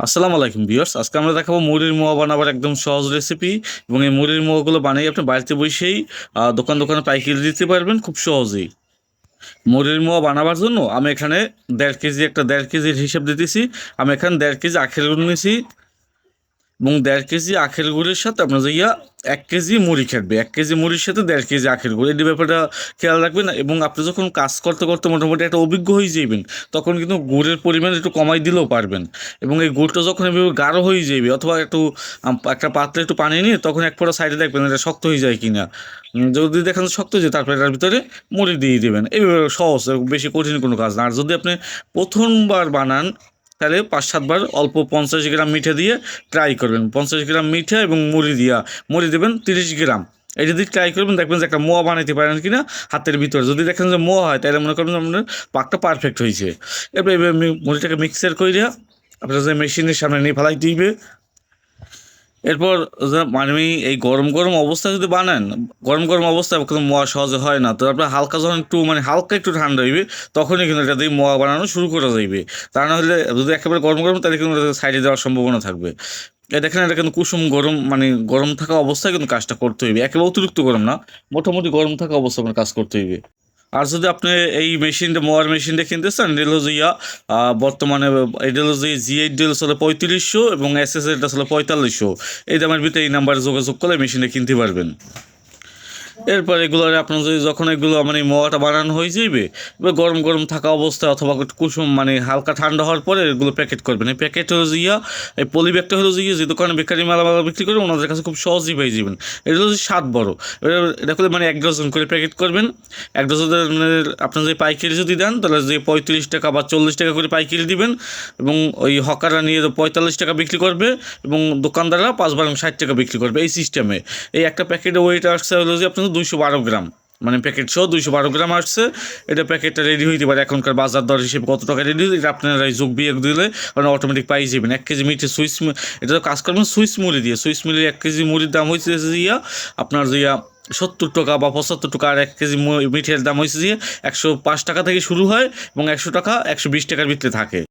আসসালামু আলাইকুম ভিউয়ার্স, আজকে আমরা দেখাবো মুড়ির মোয়া বানাবার একদম সহজ রেসিপি এবং এই মুড়ির মোয়াগুলো বানিয়ে আপনি বাড়িতে বসেই দোকান দোকানে পাইকারি দিতে পারবেন খুব সহজেই। মুড়ির মোয়া বানাবার জন্য আমি এখানে দেড় কেজি, একটা দেড় কেজির হিসাব দিতেছি। আমি এখানে দেড় কেজি আখের গুঁড়ো নিয়েছি এবং দেড় কেজি আখের গুড়ের সাথে আপনার যাইয়া এক কেজি মুড়ি খাটবে, এক কেজি মুড়ির সাথে দেড় কেজি আখের গুঁড়ো। এই ব্যাপারটা খেয়াল রাখবেন এবং আপনি যখন কাজ করতে করতে মোটামুটি একটা অভিজ্ঞ হয়ে যাবেন, তখন কিন্তু গুড়ের পরিমাণ একটু কমাই দিলেও পারবেন। এবং এই গুড়টা যখন এভাবে গাঢ় হয়ে যাবে, অথবা একটু একটা পাত্রে একটু পানি নিয়ে তখন এক ফোঁটা সাইডে দেখবেন এটা শক্ত হয়ে যায় কিনা। যদি দেখেন শক্ত যায়, তারপরে এটার ভিতরে মুড়ি দিয়ে দেবেন। এইভাবে সহজ, বেশি কঠিন কোনো কাজ না। আর যদি আপনি প্রথমবার বানান তাহলে পাঁচ সাতবার অল্প পঞ্চাশ গ্রাম মিঠে দিয়ে ট্রাই করবেন। পঞ্চাশ গ্রাম মিঠে এবং মুড়ি দিয়া। মুড়ি দেবেন তিরিশ গ্রাম। এই যদি ট্রাই করবেন, দেখবেন যে একটা মোয়া বানাইতে পারেন কিনা হাতের ভিতরে। যদি দেখেন যে মোয়া হয়, তাহলে মনে করবেন আপনার পাকটা পারফেক্ট হয়েছে এবার এবার মুড়িটাকে মিক্সার করে আপনার যে মেশিনের সামনে নিয়ে ফেলাই দিবে এরপর মানে এই গরম গরম অবস্থায় যদি বানান, গরম গরম অবস্থায় কিন্তু মোয়া সহজে হয় না। তো আপনার হালকা যখন একটু মানে হালকা একটু ঠান্ডা হইবে, তখনই কিন্তু এটা দিয়ে মোয়া বানানো শুরু করা যাইবে। তা না হলে যদি একেবারে গরম গরম, তাহলে কিন্তু সাইডে দেওয়ার সম্ভাবনা থাকবে। এই দেখেন, এটা কিন্তু কুসুম গরম মানে গরম থাকা অবস্থায় কিন্তু কাজটা করতে হইবে। একেবারে অতিরিক্ত গরম না, মোটামুটি গরম থাকা অবস্থায় আপনার কাজ করতে হইবে। আর যদি আপনি এই মেশিনটা মোয়ার মেশিনটা কিনতে চান আহ, বর্তমানে যে জি এইট ডিএল হলো পঁয়ত্রিশশো এবং এস এস এটা হলো পঁয়তাল্লিশশো। এই দামের ভিতরে এই নাম্বারে যোগাযোগ করলে মেশিনটা কিনতে পারবেন। এরপর এগুলো আপনার যদি যখন এগুলো মানে মোয়াটা বানানো হয়ে যাইবে এবার গরম গরম থাকা অবস্থায় অথবা কুসুম মানে হালকা ঠান্ডা হওয়ার পরে এগুলো প্যাকেট করবেন। এই প্যাকেট হলো ইয়া, এই পলি ব্যাগটা হলো যে যে দোকানে বেকারি মালা মালা বিক্রি করে ওনাদের কাছে খুব সহজেই পেয়ে যাবেন। এটা যে সাত বড়। এটা করে মানে এক ডজন করে প্যাকেট করবেন। এক ডজনের আপনার যে পাইকারি যদি দেন, তাহলে যে পঁয়ত্রিশ টাকা বা চল্লিশ টাকা করে পাইকারি দিবেন এবং ওই হকাররা নিয়ে পঁয়তাল্লিশ টাকা বিক্রি করবে এবং দোকানদাররা পাঁচ বারো ষাট টাকা বিক্রি করবে এই সিস্টেমে এই একটা প্যাকেটে ওয়েট আসছে হলো যে আপনার দুইশো বারো গ্রাম। মানে প্যাকেট সহ দুইশো বারো গ্রাম আসছে। এটা প্যাকেটটা রেডি হইতে পারে এখনকার বাজার দর হিসেবে কত টাকা রেডি এটা আপনারা এই যোগ বিয়োগ দিলে আপনারা অটোমেটিক পাই যাবেন। এক কেজি মিটে সুইস মি- এটা তো কাজ করবেন সুইস মুড়ি দিয়ে। সুইস মুড়ির এক কেজি মুড়ির দাম হয়েছে ইয়া আপনার ইয়া সত্তর টাকা বা পঁচাত্তর টাকা, আর এক কেজি মিঠের দাম হয়েছে যে একশো পাঁচ টাকা থেকে শুরু হয় এবং একশো টাকা একশো বিশ টাকার ভিতরে থাকে।